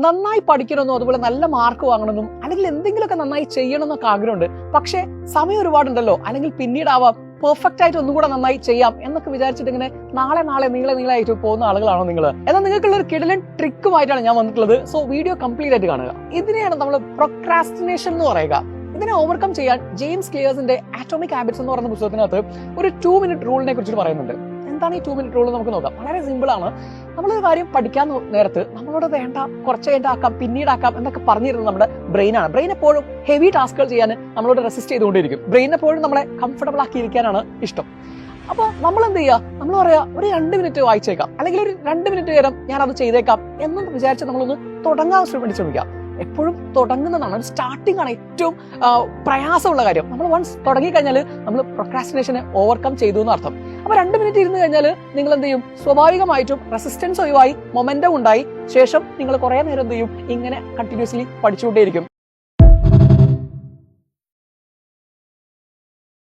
നന്നായി പഠിക്കണമെന്നോ അതുപോലെ നല്ല മാർക്ക് വാങ്ങണമെന്നും അല്ലെങ്കിൽ എന്തെങ്കിലുമൊക്കെ നന്നായി ചെയ്യണമെന്നൊക്കെ ആഗ്രഹമുണ്ട്. പക്ഷേ സമയം ഒരുപാടുണ്ടല്ലോ. അല്ലെങ്കിൽ പിന്നീട് പിന്നീടാവാം. പെർഫെക്റ്റ് ആയിട്ട് ഒന്നും കൂടെ നന്നായി ചെയ്യാം എന്നൊക്കെ വിചാരിച്ചിട്ട് ഇങ്ങനെ നാളെ നാളെ നീളെ നീളായിട്ട് പോകുന്ന ആളുകളാണോ നിങ്ങൾ? എന്നാൽ നിങ്ങൾക്കുള്ള ഒരു കിടലൻ ട്രിക്കുമായിട്ടാണ് ഞാൻ വന്നിട്ടുള്ളത്. സോ വീഡിയോ കംപ്ലീറ്റ് ആയിട്ട് കാണുക. ഇതിനെയാണ് നമ്മൾ പ്രൊക്രാസ്റ്റിനേഷൻ എന്ന് പറയുക. ഇതിനെ ഓവർകം ചെയ്യാൻ ജെയിംസ് ക്ലിയേഴ്സിന്റെ ആറ്റോമിക് ഹാബിറ്റ്സ് എന്ന് പറയുന്ന പുസ്തകത്തിനകത്ത് ഒരു ടു മിനിറ്റ് റൂളിനെ കുറിച്ച് പറയുന്നുണ്ട്. എന്താണ് ഈ ടു മിനിറ്റ് റൂൾ നമുക്ക് നോക്കാം. വളരെ സിമ്പിൾ ആണ്. നമ്മളൊരു കാര്യം പഠിക്കാൻ നേരത്ത് നമ്മളോട് വേണ്ട കുറച്ച് കഴിഞ്ഞാക്കാം പിന്നീടാക്കാം എന്നൊക്കെ പറഞ്ഞിരുന്നത് നമ്മുടെ ബ്രെയിനാണ് ബ്രെയിൻ എപ്പോഴും ഹെവി ടാസ്കുകൾ ചെയ്യാൻ നമ്മളോട് റെസിസ്റ്റ് ചെയ്തുകൊണ്ടിരിക്കും ബ്രെയിൻ എപ്പോഴും നമ്മളെ കംഫർട്ടബിൾ ആക്കി ഇരിക്കാനാണ് ഇഷ്ടം. അപ്പോൾ നമ്മൾ എന്ത് ചെയ്യുക നമ്മൾ പറയാ ഒരു രണ്ട് മിനിറ്റ് വായിച്ചേക്കാം. അല്ലെങ്കിൽ ഒരു രണ്ട് മിനിറ്റ് നേരം ഞാൻ അത് ചെയ്തേക്കാം എന്ന് വിചാരിച്ച് നമ്മളൊന്ന് തുടങ്ങാൻ ശ്രമിച്ച് ശ്രമിക്കാം. എപ്പോഴും തുടങ്ങുന്നതാണ്. ഒരു സ്റ്റാർട്ടിംഗ് ആണ് ഏറ്റവും പ്രയാസമുള്ള കാര്യം. നമ്മൾ വൺസ് തുടങ്ങിക്കഴിഞ്ഞാൽ നമ്മൾ പ്രൊക്രാസ്റ്റിനേഷനെ ഓവർകം ചെയ്തു എന്ന് അർത്ഥം. അപ്പൊ രണ്ട് മിനിറ്റ് ഇരുന്ന് കഴിഞ്ഞാൽ നിങ്ങൾ എന്ത് ചെയ്യും? സ്വാഭാവികമായിട്ടും റെസിസ്റ്റൻസ് ഒഴിവായി മൊമെന്റം ഉണ്ടായി. ശേഷം നിങ്ങൾ കുറേ നേരം എന്ത് ചെയ്യും? ഇങ്ങനെ കണ്ടിന്യൂസ്ലി പഠിച്ചുകൊണ്ടേയിരിക്കും.